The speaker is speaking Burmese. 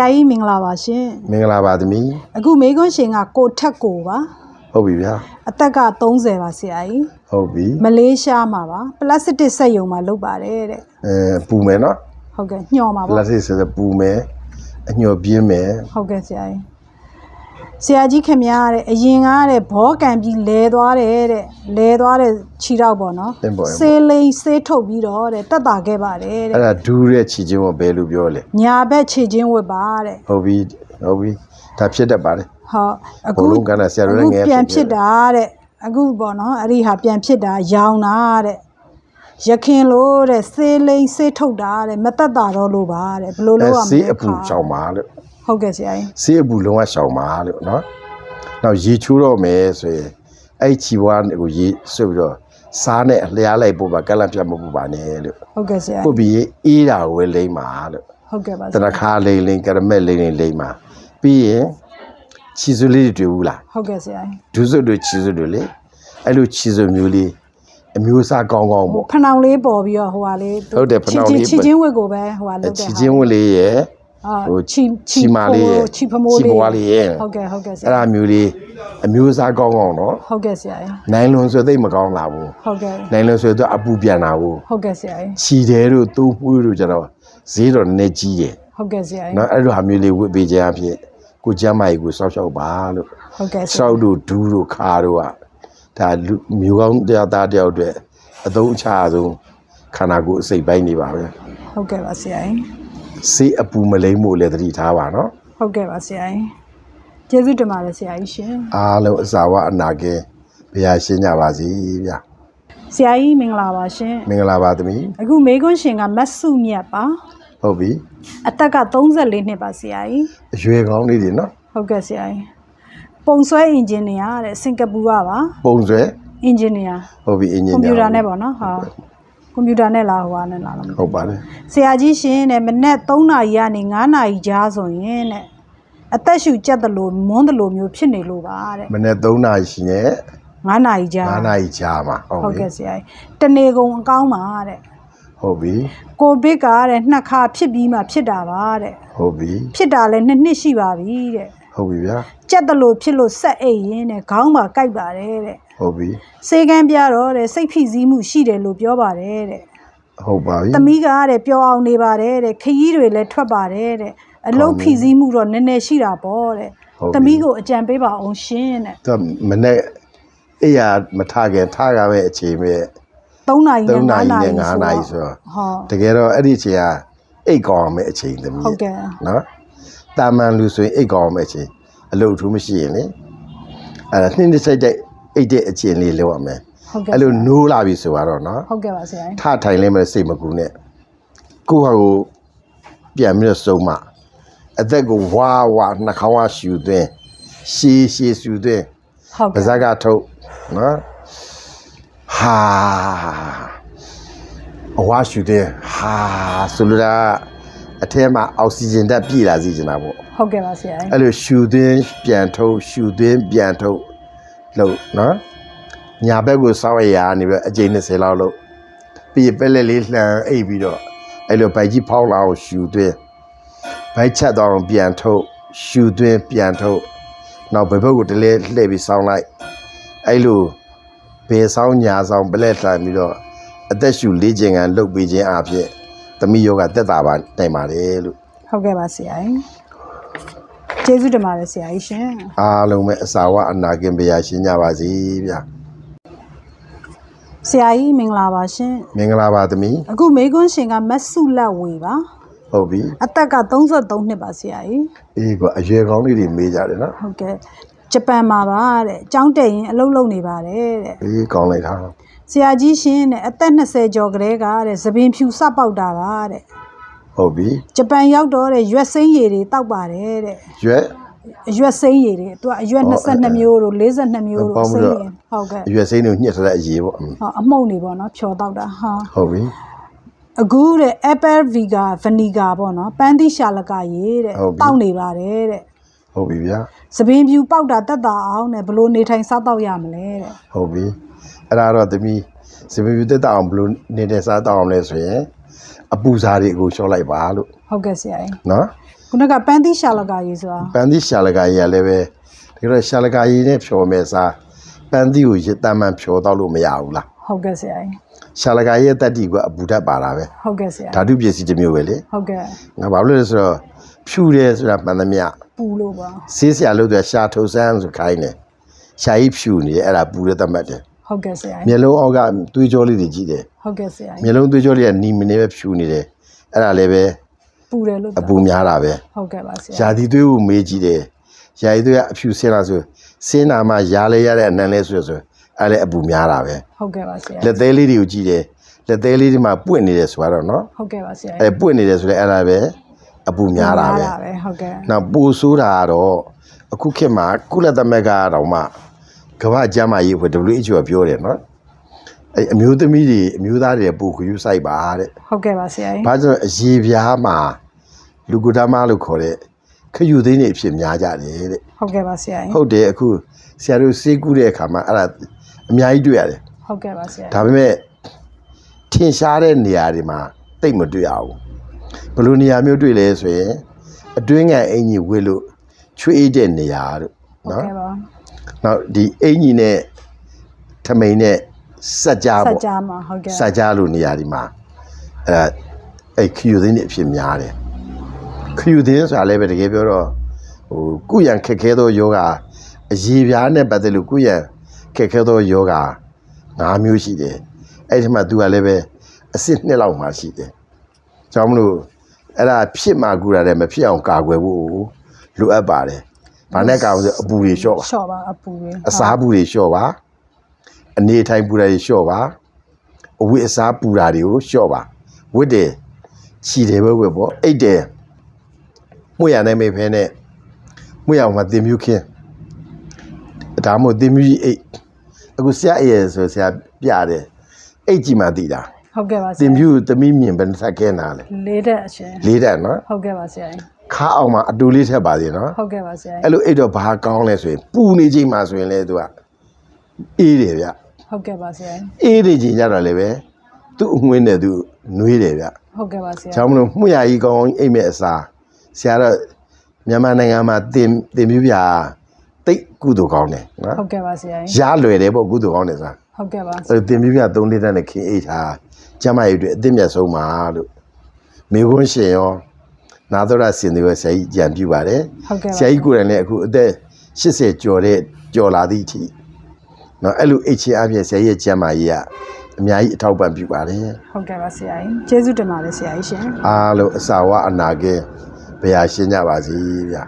ရာကြီးမင်္ဂလာပါရှင်မင်္ဂလာပါသမီးအခုမေကွန်းရှင်ကကိုထက်ကိုပါဟုတ်ပြီဗျာအသက်က30ပါဆရာကြီးဟုတ်ပြီမလေးရှားမှာပါပလတ်စတစ်စက်ယုံမှာလုပ်ပါတယ်တဲ့အဲပူမယ်နော်ဟုတ်ကဲ့ညှော်မှာပပါလတ်စတစ်ဆိုပူမယ်အညှော်ပြင်းမယ်ဟုတ်ကဲ့ဆရာကြီး ဆရာကြီးခင်ဗျားတဲ့အရင်ကတဲ့ဘောကန်ပြီးလဲသွားတယ်တဲ့လဲသွားတဲ့ခြေတော့ပေါ့နော်တင်ပေါ်ရင်ဆေးလိန်ဆေးထုတ်ပြီးတော့တဲ့တက်တာခဲ့ပါတယ်တဲ့အဲ့ဒါဒူးတဲ့ချီချင်းကိုဘယ်လိုပြောလဲညာဘက်ခြေချင်းဝတ်ပါတဲ့ဟုတ်ပြီဟုတ်ပြီဒါဖြစ်တတ်ပါတယ်ဟုတ်အဘုံလုံးကလည်းဆရာတို့လည်းငယ်အခုပြန်ဖြစ်ဖြစ်တယ် တာတဲ့အခုပေါ့နော်အဲ့ဒီဟာပြန်ဖြစ်တာရောင်တာတဲ့ရခင်လို့တဲ့ဆေးလိန်ဆေးထုတ်တာတဲ့မတက်တာတော့လို့ပါတဲ့ဘယ်လိုအဲလုပ်ရမလဲဆေးအပူချောင်းပါလို့ ဟုတ်ကဲ့ဆရာကြီးဆေးအပူလုံးဝရှောင်ပါလို့နော်နောက်ရေချိုးတော့မယ်ဆိုရင်အဲ့ချီဘွားကိုရေဆွတ်ပြီးတော့စားနဲ့အလျားလိုက်ပို့ပါကက်လက်ပြတ်မပို့ပါနဲ့လို့ဟုတ်ကဲ့ဆရာပို့ပြီးအေးတာကိုပဲလိမ့်ပါလို့ဟုတ်ကဲ့ပါတနခါလိမ့်လိမ့်ကရမက်လိမ့်လိမ့်လိမ့်ပါပြီးရင်ချီစုလေးတွေတွေ့ဘူးလားဟုတ်ကဲ့ဆရာကြီးဒုစုတွေချီစုတွေလေအဲ့လိုချီစုမျိုးလေးအမျိုးအစားကောင်းကောင်းပေါ့ဖနောင်လေးပေါ်ပြီးတော့ဟိုဟာလေးဟုတ်တယ်ဖနောင်လေးချီချင်းဝက်ကိုပဲဟိုဟာလုပ်တဲ့ချီချင်းဝတ်လေးရဲ့အာ ဟိုချီချီမာလေးရဲ့ချီဖမိုးလေးချီပွားလေးရဲ့ဟုတ်ကဲ့ဟုတ်ကဲ့ဆအဲ့ရာဒါမျိုးလေးအမျိုးအစားကောင်းကောင်းတော့ဟုတ်ကဲ့ဆရာကြီးနိုင်လွန်ဆိုသိပ်မကောင်းလာဘူးဟုတ်ကဲ့နိုင်လွန်ဆိုတော့အပူပြန်လာဘူးဟုတ်ကဲ့ဆရာကြီးချီတယ်တို့တိုးပွေးတို့ကျတော့ဈေးတော့နည်းနည်းကြီးတယ်ဟုတ်ကဲ့ဆရာကြီးနော်အဲ့လိုဟာမျိုးလေးဝတ်ပေးခြင်းအဖြစ်ကိုကျမ်းမာရေးကိုစောက်ရှောက်ပါလို့ဟုတ်ကဲ့ဆရာရှောက်တို့ဒူးတို့ခါတို့ကဒါလူမျိုးကောင်းတရားသားတယောက်အတွက်အသုံးအချအဆုံးခန္ဓာကိုယ်အစိတ်ပိုင်းနေပါပဲဟုတ်ကဲ့ပါဆရာကြီး စေးအပူမလိမ့်မှုလည်းသတိထားပါနော်ဟုတ်ကဲ့ပါဆရာကြီးကျေးဇူးတင်ပါတယ်ဆရာကြီးရှင်အားလုံးအစာဝအနာကင်းဘုရားရှင်းကြပါစေဗျာဆရာကြီးမင်္ဂလာပါရှင်မင်္ဂလာပါသမီးအခုမေကွန်းရှင်ကမတ်စုမြတ်ပါဟုတ်ပြီအသက်က34နှစ်ပါဆရာကြီးအရွယ်ကောင်းလေးတွေနော်ဟုတ်ကဲ့ဆရာကြီးပုံဆွဲအင်ဂျင်နီယာတဲ့စင်ကာပူကပါပုံဆွဲအင်ဂျင်နီယာဟုတ်ပြီအင်ဂျင်ကွန်နီပျူယာတာနဲ့ပေါ့နော်ဟာ ကွန်ပျူတာနဲ့လာဟိုဟာနဲ့လာလို့ဟုတ်ပါတယ်ဆရာကြီးရှင်တဲ့မနေ့3နာရီကနေ9နာရီကြားဆိုရင်တဲ့အသက်ရှူကြက်တယ်လို့မွန်းတယ်လို့မျိုးဖြစ်နေလို့ပါတဲ့မနေ့3နာရီရှိနေ9နာရီကြား9နာရီကြာမှာဟုတ်ဟုတ်ပြီကဲ့ဆရာကြီးတနေကုန်အကောင်းပါတဲ့ဟုတ်ပြီကိုဗစ်ကတဲ့နှစ်ခါဖြစ်ပြီးမှဖြစ်တာပါတဲ့ဟုတ်ပြီဖြစ်တာလည်းနှစ်နှစ်ရှိပါပြီတဲ့ ဟုတ်ပြီဗျာကြက်တယ်လို့ဖြစ်လို့ဆက်အိတ်ရင်းတဲ့ခေါင်းပါကိုက်ပါတယ်တဲ့ဟုတ်ပြီစေကန်းပြတော့တဲ့စိတ်ဖိစီးမှုရှိတယ်လို့ပြောပါတယ်တဲ့ဟုတ်ပါပြီသမီးကတဲ့ပျော်အောင်နေပါတယ်တဲ့ခရီးတွေလည်းထွက်ပါတယ်တဲ့အလုတ်ဖိစီးမှုတော့နည်းနည်းရှိတာပေါ့တဲ့သမီးကိုအကြံပေးပါအောင်ရှင်တဲ့သူကမနေ့အဲ့ရမထခင်ထားရမယ့်အချိန်ပဲ3နာရီနဲ့3နာရီ9နာရီနဲ့9နာရီဆိုတော့ဟောတကယ်တော့အဲ့ဒီအချိန်ကအိတ်ကောင်းမယ့်အချိန်သမီးဟုတ်ကဲ့နော် တာမန်လူဆိုရင်အိတ်ကောင်းမယ့်အချိန်အလုပ်ထူးမရှိရင်လေအဲ့ဒါနှင်းတစ်စိတ်တဲ့အိတ်တဲ့အချိန်လေးလောက်ရမယ်ဟုတ်ကဲ့အဲ့လိုနိုးလာပြီဆိုတော့နော်ဟုတ်ကဲ့ပါဆရာကြီးထထိုင်လဲမဲ့စိတ်မကူနဲ့ကိုယ့်ဟာကိုပြန်ပြီးတော့စုံမအသက်ကိုဝါဝါနှာခေါင်းဝရှူသွင်းရှည်ရှည်ရှူသွင်းဟုတ်ပါကဲ့ဇက်ကထုတ်နော်ဟာအဝါရှူတဲ့ဟာဆိုလိုတာ အထဲမှာအောက်ဆီဂျင်ဓာတ်ပြည့်လာစေချင်တာပေါ့ဟုတ်ကဲ့ပါဆရာကြီးအဲ့လိုရှူသွင်းပြန်ထုတ်ရှူသွင်းပြန်ထုတ်လို့နော်ညာဘက်ကိုစောက်ရရနေပဲအကျိန်20လောက်လို့ပြီးရင်ပက်လက်လေးလှန်အိပ်ပြီးတော့အဲ့လိုဗိုက်ကြီးဖောက်လာအောင်ရှူသွင်းဗိုက်ချက်တော့အောင်ပြန်ထုတ်ရှူသွင်းပြန်ထုတ်နောက်ဘယ်ဘက်ကိုတလဲလှည့်ပြီးစောင်းလိုက်အဲ့လိုဘေဆောင်းညာဆောင်းပလက်လှန်ပြီးတော့အသက်ရှူလေးခြင်းကန်လှုပ်ပေးခြင်းအဖြစ် သမီးယောဂတက်တာပါနိုင်ပါတယ်လို့ဟုတ်ကဲ့ပါဆရာကြီးကျေးဇူးတင်ပါတယ်ဆရာကြီးရှင်အားလုံးပဲအစာဝအနာကင်ပရာရှင်းကြပါစေဗျာဆရာကြီးမင်္ဂလာပါရှင်မင်္ဂလာပါသမီးအခုမေကွန်းရှင်ကမတ်စုလက်ဝေပါဟုတ်ပြီအသက်က33နှစ်ပါဆရာကြီးအေးကွာအရွယ်ကောင်းလေးတွေမေးကြတယ်နော်ဟုတ်ကဲ့ဂျပန်မှာပါတဲ့အကြောင်းတက်ရင်အလုပ်လုပ်နေပါတယ်တဲ့အေးကောင်းလိုက်တာ ဆရာကြီးရှင်တဲ့အသက်20ကျော်ကလေးကတဲ့သပင်ဖြူစပေါက်တာပါတဲ့ဟုတ်ပြီဂျပန်ရောက်တော့တဲ့ရွက်စိမ်းရည်တွေတောက်ပါတယ်တဲ့ရွယ်အရွက်စိမ်းရည်တွေသူကအရွက်ဟုတ်အဲ့22မျိုးတို့42မျိုးပေါတို့င်းစိပြီးမ်းတော့ရည်ဟုတ်ကဲ့အရွယ်စိမ်းတွေညှစ်ထားတဲ့အရေးပေါ့အင်းဟောအမှုန့်နေပေါ့နော်ဖြော်တောက်တာဟာဟုတ်ပြီအခုတဲ့ apple viga vinegar ပေါ့နော်ပန်းသီးရှာလကရေးတဲ့တောက်နေပါတယ်တဲ့ဟုတ်ပြီဗျာသပင်ဖြူပေါက်တာတက်တာအောင်တဲ့ဘလို့နေထိုင်စားတော့ရမလဲတဲ့ဟုတ်ပြီ အဲ့ဒါတော့သမီးစပီပြတက်တာအောင်ဘလို့နေတဲ့စားတော့အောင်လဲဆိုရင်အပူစားတွေအကိုလျှော့လိုက်ပါလို့ဟုတ်ကဲ့ဆရာကြီးနော်ခုနကပန်းသီးရှာလကာကြီးဆိုတာပန်းသီးရှာလကာကြီးကလည်းပဲဒီတော့ရှာလကာကြီးနဲ့ဖြော်မယ်စားပန်းသီးကိုရတမ်းမှန်ဖြော်တော့လို့မရဘူးလားဟုတ်ကဲ့ဆရာကြီးရှာလကာကြီးရဲ့တက်တီကအပူဓာတ်ပါတာပဲဟုတ်ကဲ့ဆရာဓာတုပစ္စည်းတစ်မျိုးပဲလေဟုတ်ကဲ့ငါဘာလို့လဲဆိုတော့ဖြူတယ်ဆိုတာမှန်သမျှပူလို့ပါဆေးဆရာလို့ဆိုရှာထုတ်ဆန်းဆိုခိုင်းတယ်ရှာကြီးဖြူနေတယ်အဲ့ဒါပူတဲ့သတ်မှတ်တယ် ဟုတ်ကဲ့ဆရာမျက်လုံးအောက်ကသွေးကြောလေးတွေကြီးတယ်ဟုတ်ကဲ့ဆရာမျက်လုံးသွေးကြောလေးကနီမနေပဲဖြူနေတယ်အဲ့ဒါလည်းပဲပူတယ်လို့အပူများတာပဲဟုတ်ကဲ့ပါဆရာယာဒီသွေးကိုမေးကြည့်တယ်ယာဒီသွေးကအဖြူဆင်းလာဆိုဆင်းနာမှရားလဲရတဲ့အနံလဲဆိုဆိုအဲ့လည်းအပူများတာပဲဟုတ်ကဲ့ပါဆရာလက်သေးလေးတွေကိုကြည့်တယ်လက်သေးလေးတွေမှာပွင့်နေတယ်ဆိုတော့နော်ဟုတ်ကဲ့ပါဆရာအဲ့ပွင့်နေတယ်ဆိုလည်းအဲ့ဒါပဲအပူများတာပဲပဲဟုတ်ကဲ့နောက်ပူဆိုးတာကတော့အခုခေတ်မှာကုလသမဂ္ဂတော်မှ ကမ္ဘာ့ကျန်းမာရေးအဖွဲ့ WHO ကပြောတယ်နော်အဲ့အမျိုးသမီးတွေအမျိုးသားတွေပူခယူဆိုင်ပါတဲ့ဟုတ်ကဲ့ပါဆရာကြီးဘာကြောင့်လဲအရေပြားမှာလူကူဒါမလို့ခေါ်တဲ့ခယူသိန်းတွေအဖြစ်များကြတယ်တဲ့ဟုတ်ကဲ့ပါဆရာကြီးဟုတ်တယ်အခုဆရာတို့စေးကူးတဲ့အခါမှာအဲ့ဒါအများကြီးတွေ့ရတယ်ဟုတ်ကဲ့ပါဆရာဒါပေမဲ့ထင်ရှားတဲ့နေရာတွေမှာတိတ်မတွေ့ရဘူးဘယ်လိုနေရာမျိုးတွေ့လဲဆိုရင်အတွင်းငံအင်ကြီးဝေလို့ချွေးတဲ့နေရာတို့ဟုတ်နော်ကဲ့ပါ နောက်ဒီအင်ကြီးနဲ့ထမိန်နဲ့စက်ကြားစက်ပေါ့ကြားမှာဟုတ်ကဲ့စက်ကြားလို့နေရာဒီမှာအဲ့ဒါအဲ့ခယူသိန်းတွေအဖြစ်များတယ်ခယူသိန်းဆိုတာလည်းပဲတကယ်ပြောတော့ဟိုကုရန်ခက်ခဲသောယောဂအရေပြားနဲ့ပတ်သက်လို့ကုရန်ခက်ခဲသောယောဂ၅မျိုးရှိတယ်အဲ့ဒီမှာ तू ကလည်းပဲအစစ်နှစ်လောက်မှရှိတယ်ကြောင့်မလို့အဲ့ဒါဖြစ်မှကူရတယ်မဖြစ်အောင်ကာကွယ်ဖို့လိုအပ်ပါတယ် ဘာနဲ့ကာကွယ်ဆိုအပူတွေလျှော့ပါရှော့ပါအပူတွေအစားပူတွေလျှော့ပါအနေထိုင်ပူတာတွေလျှော့ပါအဝိအစားပူတာတွေကိုလျှော့ပါဝတ်တယ်ခြီတယ်ပဲဝတ်ပေါ့အိတ်တယ်မှုရနိုင်မေဖဲနဲ့မှုရအောင်မတင်မြူခင်းဒါမှမဟုတ်တင်မြူကြီးအိတ်အခုဆရာအေးရယ်ဆိုဆရာပြတယ်အိတ်ကြီးမှတည်တာဟုတ်ကဲ့ပါဆတင်ရာမြူသမီးမြင်ဘယ်နှဆက်ခဲနာလဲလေးတဲ့အချင်းလေးတက်နော်ဟုတ်ကဲ့ပါဆရာကြီး ခါအောင်မှာအတူလေးထက်ပါသေးနော်ဟုတ်ကဲ့ပါဆရာအဲ့ကြီးလိုအိတ်တော့ဘာကောင်းလဲဆိုရင်ပူနေချိန်မှာဆိုရင်လေသူကအေးတယ်ဗျဟုတ်ကဲ့ပါဆရာကြီးအေးနေချိန်ကြတော့လည်းပဲသူ့အငွေးနဲ့သူနှွေးတယ်ဗျဟုတ်ကဲ့ပါဆရာ။ကြောင့်မလို့မှုရကြီးကောင်းအိမ်မဲ့အစားဆရာတော့မြန်မာနိုင်ငံမှာတင်တင်ပြပြတိတ်ကုသိုလ်ကောင်းတယ်နော်ဟုတ်ကဲ့ပါဆရာကြီး။ရလွယ်တယ်ပေါ့ကုသိုလ်ကောင်းတယ်ဆိုတာဟုတ်ကဲ့ပါ။အဲတင်ပြပြ3လနဲ့ခင်အိတ်ထားကျမကြီးတွေအစ်စ်မြတ်ဆုံးပါလို့မိခွန်းရှင်ရော နာတော်ရစင်တွေဆရာကြီးကြံပြပါတယ်ဟုတ်ကဲ့။ပါဆရာကြီးကိုယ်တိုင်လည်းအခုအသက်80ကျော်တဲ့ကျော်လာသည့်အထိနော်အဲ့လိုအိတ်ချင်းအပြည့်ဆရာကြီးရဲ့ကျမကြီးကအများကြီးအထောက်ပံ့ပြုပါတယ်ဟုတ်ကဲ့ပါဆရာကြီးကျေးဇူးတင်ပါတယ်ဆရာကြီးရှင်အားလုံးအစာဝအနာကင်းဘုရားရှင်းကြပါစေဗျာ